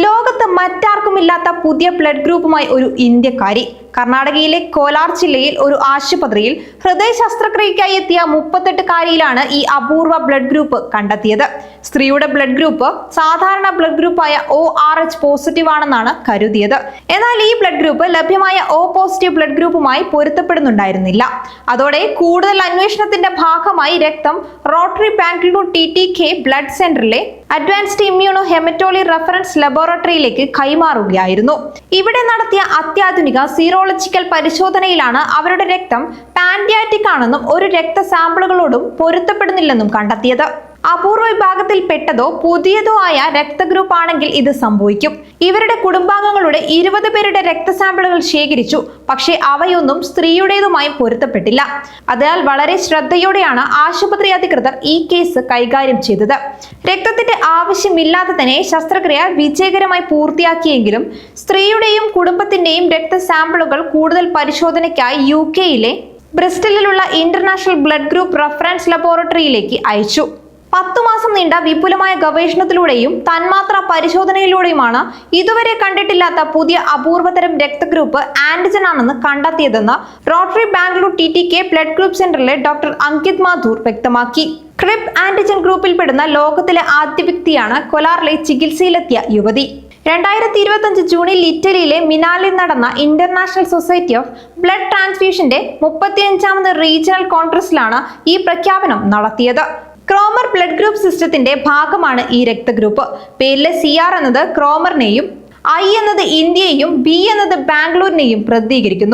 ലോകത്ത് മറ്റാർക്കുമില്ലാത്ത പുതിയ ബ്ലഡ് ഗ്രൂപ്പുമായി ഒരു ഇന്ത്യക്കാരി കർണാടകയിലെ കോലാർ ജില്ലയിൽ ഒരു ആശുപത്രിയിൽ ഹൃദയ ശസ്ത്രക്രിയയ്ക്കായി എത്തിയ മുപ്പത്തെട്ടുകാരിയിലാണ് ഈ അപൂർവ ബ്ലഡ് ഗ്രൂപ്പ് കണ്ടെത്തിയത്. സ്ത്രീയുടെ ബ്ലഡ് ഗ്രൂപ്പ് സാധാരണ ബ്ലഡ് ഗ്രൂപ്പായ ഒ ആർ എച്ച് പോസിറ്റീവ് ആണെന്നാണ് കരുതിയത്. എന്നാൽ ഈ ബ്ലഡ് ഗ്രൂപ്പ് ലഭ്യമായ ഒ പോസിറ്റീവ് ബ്ലഡ് ഗ്രൂപ്പുമായി പൊരുത്തപ്പെടുന്നുണ്ടായിരുന്നില്ല. അതോടെ കൂടുതൽ അന്വേഷണത്തിന്റെ ഭാഗമായി രക്തം Rotary Bangalore T T K blood സെന്ററിലെ അഡ്വാൻസ്ഡ് ഇമ്മ്യൂണോ ഹെമറ്റോളി റഫറൻസ് ലബോറട്ടറിയിലേക്ക് കൈമാറുകയായിരുന്നു. ഇവിടെ നടത്തിയ അത്യാധുനിക സീറോളജിക്കൽ പരിശോധനയിലാണ് അവരുടെ രക്തം പാൻഡിയാറ്റിക് ആണെന്നും ഒരു രക്ത സാമ്പിളുകളോടും പൊരുത്തപ്പെടുന്നില്ലെന്നും കണ്ടെത്തിയത്. അപൂർവ വിഭാഗത്തിൽപ്പെട്ടതോ പുതിയതോ ആയ രക്തഗ്രൂപ്പ് ആണെങ്കിൽ ഇത് സംഭവിക്കും. ഇവരുടെ കുടുംബാംഗങ്ങളുടെ ഇരുപത് പേരുടെ രക്തസാമ്പിളുകൾ ശേഖരിച്ചു. പക്ഷേ അവയൊന്നും സ്ത്രീയുടേതുമായി പൊരുത്തപ്പെട്ടില്ല. അതിനാൽ വളരെ ശ്രദ്ധയോടെയാണ് ആശുപത്രി അധികൃതർ ഈ കേസ് കൈകാര്യം ചെയ്തത്. രക്തത്തിന്റെ ആവശ്യമില്ലാതെ തന്നെ ശസ്ത്രക്രിയ വിജയകരമായി പൂർത്തിയാക്കിയെങ്കിലും സ്ത്രീയുടെയും കുടുംബത്തിന്റെയും രക്തസാമ്പിളുകൾ കൂടുതൽ പരിശോധനയ്ക്കായി യു കെയിലെ ബ്രിസ്റ്റലിലുള്ള ഇന്റർനാഷണൽ ബ്ലഡ് ഗ്രൂപ്പ് റഫറൻസ് ലബോറട്ടറിയിലേക്ക് അയച്ചു. പത്തു മാസം നീണ്ട വിപുലമായ ഗവേഷണത്തിലൂടെയും തന്മാത്ര പരിശോധനയിലൂടെയുമാണ് ഇതുവരെ കണ്ടിട്ടില്ലാത്ത പുതിയ അപൂർവതരം രക്തഗ്രൂപ്പ് ആന്റിജൻ ആണെന്ന് കണ്ടെത്തിയതെന്ന് Rotary Bangalore T T K blood group സെന്ററിലെ ഡോക്ടർ അങ്കിത് മാധൂർ വ്യക്തമാക്കി. ക്രിപ്പ് ആന്റിജൻ ഗ്രൂപ്പിൽപ്പെടുന്ന ലോകത്തിലെ ആദ്യ വ്യക്തിയാണ് കൊലാറിലെ ചികിത്സയിലെത്തിയ യുവതി. രണ്ടായിരത്തി ഇരുപത്തഞ്ച് ജൂണിൽ ഇറ്റലിയിലെ മിനാലിൽ നടന്ന ഇന്റർനാഷണൽ സൊസൈറ്റി ഓഫ് ബ്ലഡ് ട്രാൻസ്ഫ്യൂഷന്റെ മുപ്പത്തിയഞ്ചാമത് റീജിയണൽ കോൺഗ്രസിലാണ് ഈ പ്രഖ്യാപനം നടത്തിയത്. ബ്ലഡ് ഗ്രൂപ്പ് സിസ്റ്റത്തിന്റെ ഭാഗമാണ് ഈ രക്തഗ്രൂപ്പ്. പേരിലെ സി ആർ എന്നത് ക്രോമറിനെയും ഐ എന്നത് ഇന്ത്യയെയും ബി എന്നത് ബാംഗ്ലൂരിനെയും പ്രതിനിധീകരിക്കുന്നു.